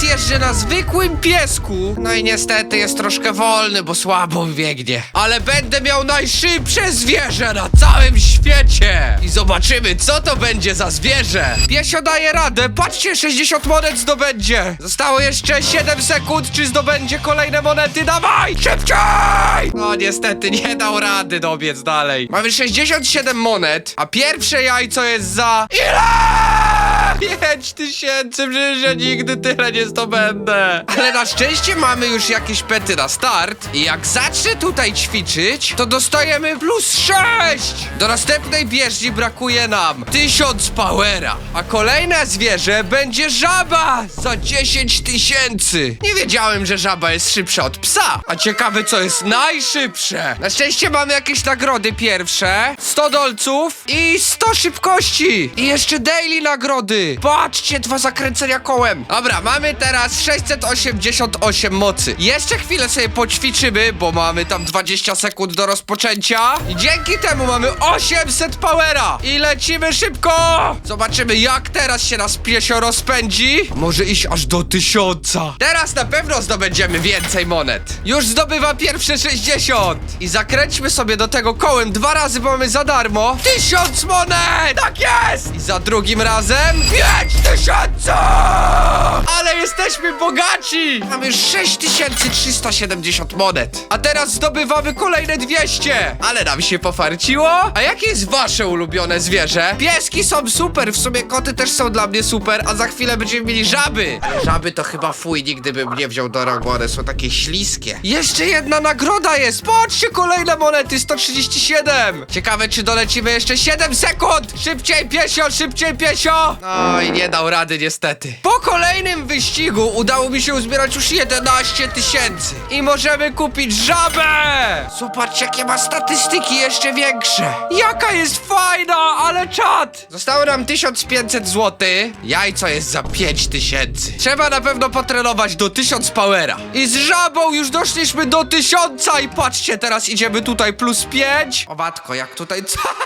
teraz jeżdżę na zwykłym piesku. No i niestety jest troszkę wolny, bo słabo biegnie. Ale będę miał najszybsze zwierzę na całym świecie. I zobaczymy, co to będzie za zwierzę. Piesio daje radę. Patrzcie, 60 monet zdobędzie. Zostało jeszcze 7 sekund. Czy zdobędzie kolejne monety? Dawaj! Szybciej! No niestety nie dał rady dobiec dalej. Mamy 67 monet, a pierwsze jajco jest za... Ile? 5 tysięcy, przecież ja nigdy tyle nie zdobędę. Ale na szczęście mamy już jakieś pety na start i jak zacznę tutaj ćwiczyć, to dostajemy plus 6. Do następnej bieżni brakuje nam 1000 powera, a kolejne zwierzę będzie żaba za 10 tysięcy. Nie wiedziałem, że żaba jest szybsza od psa, a ciekawe co jest najszybsze. Na szczęście mamy jakieś nagrody pierwsze, 100 dolców i 100 szybkości. I jeszcze daily nagrody. Patrzcie, dwa zakręcenia kołem. Dobra, mamy teraz 688 mocy. Jeszcze chwilę sobie poćwiczymy, bo mamy tam 20 sekund do rozpoczęcia. I dzięki temu mamy 800 powera. I lecimy szybko. Zobaczymy, jak teraz się nas piesio rozpędzi. Może iść aż do 1000. Teraz na pewno zdobędziemy więcej monet. Już zdobywa pierwsze 60. I zakręćmy sobie do tego kołem dwa razy, bo mamy za darmo. 1000 monet! Tak jest! I za drugim razem 5000! Ale jesteśmy bogaci! Mamy już 6370 monet. A teraz zdobywamy kolejne 200. Ale nam się pofarciło. A jakie jest wasze ulubione zwierzę? Pieski są super, w sumie koty też są dla mnie super, a za chwilę będziemy mieli żaby. Ale żaby to chyba fuj, nigdy bym nie wziął do rogu, one są takie śliskie. Jeszcze jedna nagroda jest, patrzcie, kolejne monety, 137. Ciekawe, czy dolecimy jeszcze 7 sekund. Szybciej, piesio, szybciej, piesio. No i nie dał rady niestety. Po kolejnym wyścigu udało mi się uzbierać już 11 tysięcy. I możemy kupić żabę. Zobaczcie, jakie ma statystyki jeszcze większe. Jaka jest fajna, ale czad. Zostało nam 1500 zł. Jajco jest za 5000. Trzeba na pewno potrenować do 1000 powera. I z żabą już doszliśmy do 1000 i patrzcie, teraz idziemy tutaj plus 5. O matko, jak tutaj...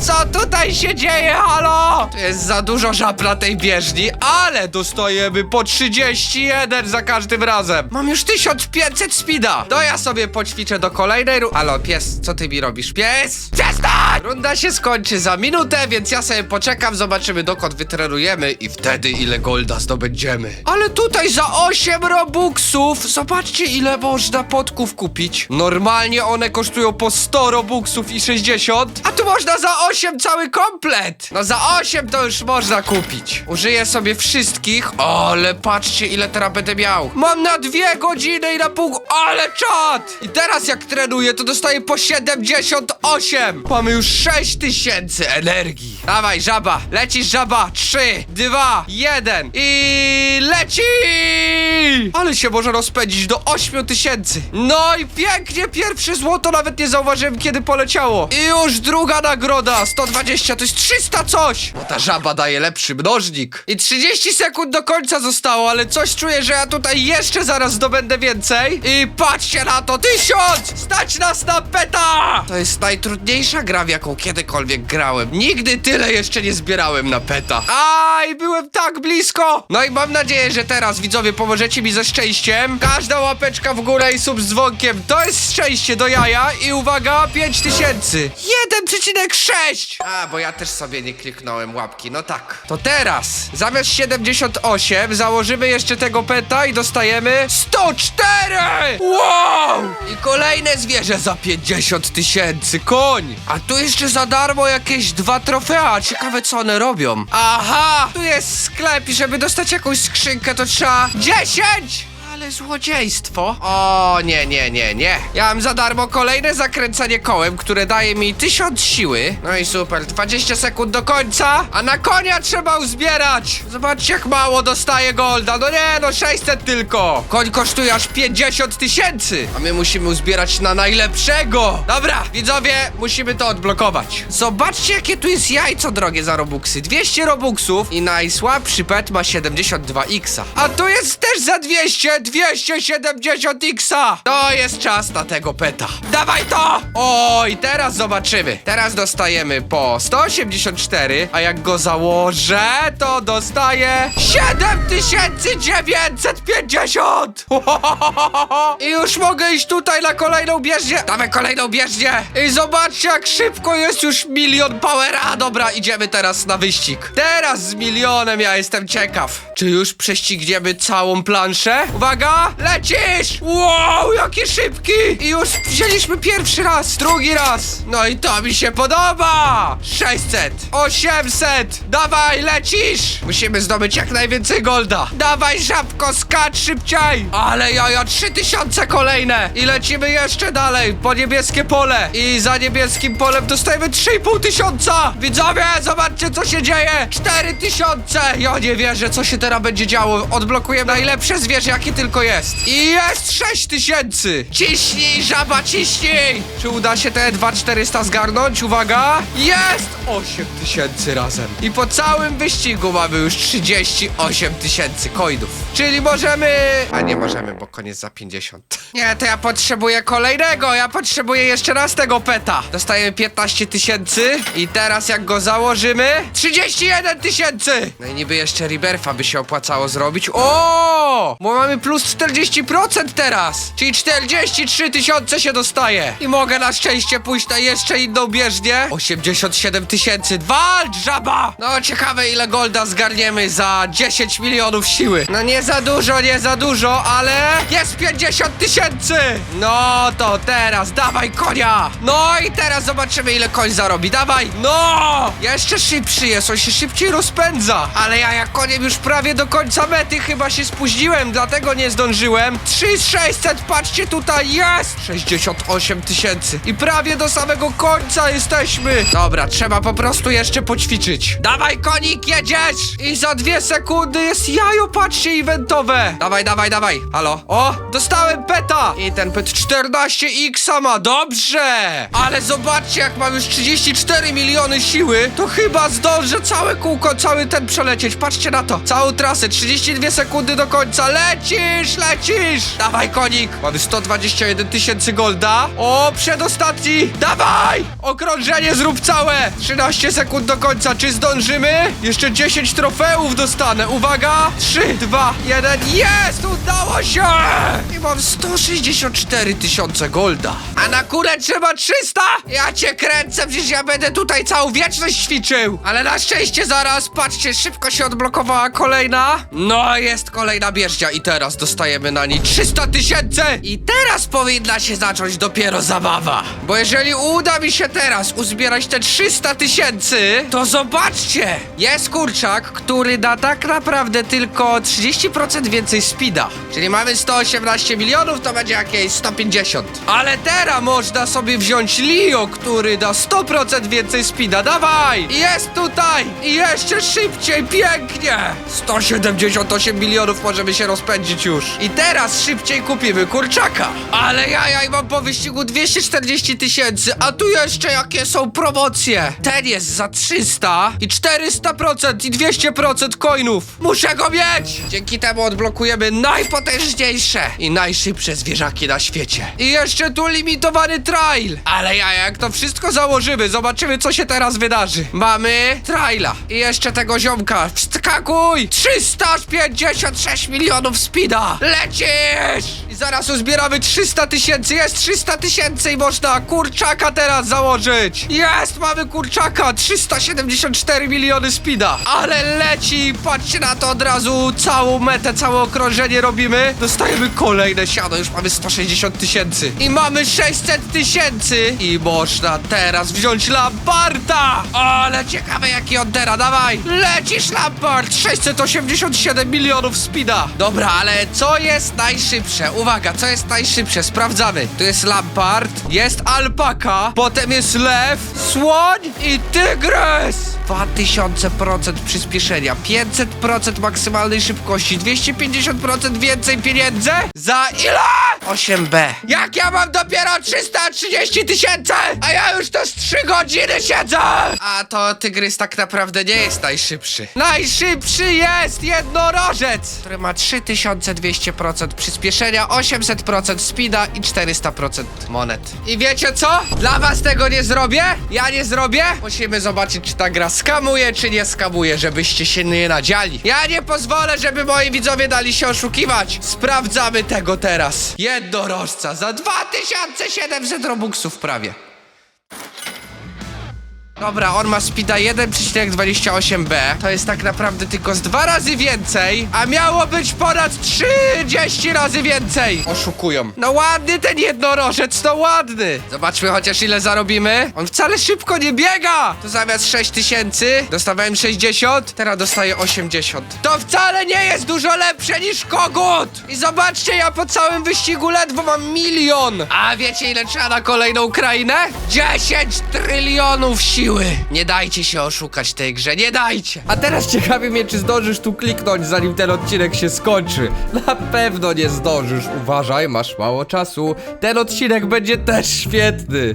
Co tutaj się dzieje, halo? Tu jest za dużo żab tej bieżni, ale dostajemy po 31 za każdym razem. Mam już 1500 speeda. To ja sobie poćwiczę do kolejnej ru... Halo, pies, co ty mi robisz? Pies! Przestań! Runda się skończy za minutę, więc ja sobie poczekam, zobaczymy dokąd wytrenujemy i wtedy ile golda zdobędziemy. Ale tutaj za 8 robuxów, zobaczcie ile można podków kupić. Normalnie one kosztują po 100 robuxów i 60, a tu można za 8 cały komplet. No za 8 to już można kupić. Użyję sobie wszystkich, ale patrzcie ile teraz będę miał. Mam na dwie godziny i na pół, ale czad! I teraz jak trenuję, to dostaję po 78. Mamy już 6000 energii. Dawaj, żaba, lecisz żaba. 3, 2, 1 i leci! Ale się może rozpędzić do 8000. No i pięknie, pierwsze złoto nawet nie zauważyłem kiedy poleciało. I już druga nagroda, 120, to jest 300 coś. Bo ta żaba daje lepszy mnożnik. I 30 sekund do końca zostało, ale coś czuję, że ja tutaj jeszcze zaraz zdobędę więcej. I patrzcie na to, 1000! Stać nas na peta! To jest najtrudniejsza gra, w jaką kiedykolwiek grałem. Nigdy tyle jeszcze nie zbierałem na peta. Aj, byłem tak blisko! No i mam nadzieję, że teraz widzowie pomożecie mi ze szczęściem. Każda łapeczka w górę i sub z dzwonkiem to jest szczęście do jaja. I uwaga, 5000. 1,6! A, bo ja też sobie nie kliknąłem łapki, no tak. To teraz, zamiast 78, założymy jeszcze tego peta i dostajemy 104! Wow! I kolejne zwierzę za 50 tysięcy, koń! A tu jeszcze za darmo jakieś dwa trofea, ciekawe co one robią. Aha! Tu jest sklep i żeby dostać jakąś skrzynkę to trzeba 10! Ale złodziejstwo. O, nie, nie, nie, nie. Ja mam za darmo kolejne zakręcanie kołem, które daje mi 1000 siły. No i super, 20 sekund do końca, a na konia trzeba uzbierać. Zobaczcie, jak mało dostaje golda. No nie, no 600 tylko. Koń kosztuje aż 50 tysięcy, a my musimy uzbierać na najlepszego. Dobra, widzowie, musimy to odblokować. Zobaczcie, jakie tu jest jajco drogie za robuxy. 200 robuxów i najsłabszy pet ma 72 x A tu jest też za 200, 270 xa! To jest czas na tego peta. Dawaj to! Oj, teraz zobaczymy. Teraz dostajemy po 184, a jak go założę, to dostaję 7950! I już mogę iść tutaj na kolejną bieżnię. Dawaj kolejną bieżnię. I zobaczcie, jak szybko jest już milion powera. Dobra, idziemy teraz na wyścig. Teraz z milionem ja jestem ciekaw. Czy już prześcigniemy całą planszę? Uwaga, lecisz! Wow, jaki szybki! I już wzięliśmy pierwszy raz, drugi raz. No i to mi się podoba! 600, 800, dawaj, lecisz! Musimy zdobyć jak najwięcej golda. Dawaj, żabko, skacz szybciej! Ale jaja, 3000 kolejne! I lecimy jeszcze dalej, po niebieskie pole. I za niebieskim polem dostajemy 3,5 tysiąca! Widzowie, zobaczcie, co się dzieje! 4000! Ja nie wierzę, co się teraz będzie działo. Odblokujemy najlepsze zwierzę, jakie tylko jest. I jest 6000! Ciśnij, żaba, ciśnij! Czy uda się te 2400 zgarnąć? Uwaga! Jest! 8000 razem. I po całym wyścigu mamy już 38 tysięcy coinów. Czyli możemy... A nie możemy, bo koniec za 50. Nie, to ja potrzebuję kolejnego. Ja potrzebuję jeszcze raz tego peta. Dostajemy 15 tysięcy i teraz jak go założymy... 31 tysięcy! No i niby jeszcze Rebirtha by się opłacało zrobić. O! Bo mamy plus 40% teraz. Czyli 43 tysiące się dostaje. I mogę na szczęście pójść na jeszcze inną bieżnię. 87 tysięcy. Walcz, żaba! No ciekawe ile golda zgarniemy za 10 milionów siły. No nie za dużo, nie za dużo, ale jest 50 tysięcy! No to teraz, dawaj konia! No i teraz zobaczymy ile koń zarobi, dawaj! No! Jeszcze szybszy jest, on się szybciej rozpędza. Ale ja jak koniem już prawie do końca mety chyba się spóźniłem, dlatego nie zdążyłem. 3600, patrzcie tutaj, jest! 68 tysięcy. I prawie do samego końca jesteśmy. Dobra, trzeba po prostu jeszcze poćwiczyć. Dawaj konik, jedziesz! I za dwie sekundy jest jajo, patrzcie, eventowe. Dawaj, dawaj, dawaj. Halo? O, dostałem peta! I ten pet 14x ma, dobrze! Ale zobaczcie, jak mam już 34 miliony siły, to chyba zdążę całe kółko, cały ten przelecieć. Patrzcie na to. Całą trasę, 32 sekundy do końca. Lecisz, lecisz! Dawaj, konik! Mamy 121 tysięcy golda. O, przedostatni! Dawaj! Okrążenie zrób całe! 13 sekund do końca. Czy zdążymy? Jeszcze 10 trofeów dostanę. Uwaga! 3, 2, 1. Jest! Udało się! I mam 164 tysiące golda. A na kurę trzeba 300? Ja cię kręcę, przecież ja będę tutaj całą wieczność ćwiczył. Ale na szczęście zaraz, patrzcie, szybko się odblokowała kolejna. No, jest kolejna bieżnia i teraz dostajemy na niej 300 tysięcy. I teraz powinna się zacząć dopiero zabawa. Bo jeżeli uda mi się teraz uzbierać te 300 tysięcy, to zobaczcie, jest kurczak, który da tak naprawdę tylko 30% więcej speeda. Czyli mamy 118 milionów, to będzie jakieś 150. Ale teraz można sobie wziąć Leo, który da 100% więcej speeda. Dawaj! Jest tutaj! I jeszcze szybciej, pięknie! 178 milionów możemy się rozpędzić już. I teraz szybciej kupimy kurczaka. Ale ja, ja mam po wyścigu 240 tysięcy, a tu jeszcze jakie są promocje. Ten jest za 300 i 400% i 200% coinów. Muszę go mieć! Dzięki temu odblokujemy najpotężniejsze i najszybsze zwierzaki na świecie. I jeszcze tu limitowany trail. Ale ja, jak to wszystko założymy, zobaczymy co się teraz wydarzy. Mamy traila i jeszcze tego ziomka. Wskakuj! 356 milionów speeda! Lecisz! I zaraz uzbieramy 300 tysięcy, jest 300 tysięcy i można kurczaka teraz założyć! Jest, mamy kurczaka! 374 miliony speeda! Ale leci! Patrzcie na to od razu! Całą metę, całe okrążenie robimy. Dostajemy kolejne siano, już mamy 160 tysięcy. I mamy 600 tysięcy! I można teraz wziąć Lamparta! Ale ciekawe jaki on teraz, dawaj! Lecisz Lampart! 687 milionów speeda! Dobra, ale co jest najszybsze? Uwaga, co jest najszybsze? Sprawdzamy. Tu jest Lampart, jest alpaka, potem jest lew, słoń i tygrys! 2000% przyspieszenia, 500% maksymalnej szybkości, 250% więcej pieniędzy? Za ile? 8B. Jak ja mam dopiero 330 tysięcy, a ja już to z 3 godziny siedzę! A to tygrys tak naprawdę nie jest najszybszy. Najszybszy jest jednorożec, który ma 3200% przyspieszenia, 800% speeda i 400% monet. I wiecie co? Dla was tego nie zrobię? Ja nie zrobię? Musimy zobaczyć, czy ta gra skamuje, czy nie skamuje, żebyście się nie nadziali. Ja nie pozwolę, żeby moi widzowie dali się oszukiwać. Sprawdzamy tego teraz. Jednorożca za 2700 robuxów prawie. Dobra, on ma speeda 1,28b. To jest tak naprawdę tylko z dwa razy więcej, a miało być ponad 30 razy więcej. Oszukują. No ładny ten jednorożec, to ładny. Zobaczmy chociaż ile zarobimy. On wcale szybko nie biega. To zamiast 6 tysięcy dostawałem 60, teraz dostaję 80. To wcale nie jest dużo lepsze niż kogut. I zobaczcie, ja po całym wyścigu ledwo mam milion. A wiecie ile trzeba na kolejną krainę? 10 trylionów Nie dajcie się oszukać tej grze, nie dajcie. A teraz ciekawi mnie, czy zdążysz tu kliknąć, zanim ten odcinek się skończy. Na pewno nie zdążysz. Uważaj, masz mało czasu. Ten odcinek będzie też świetny.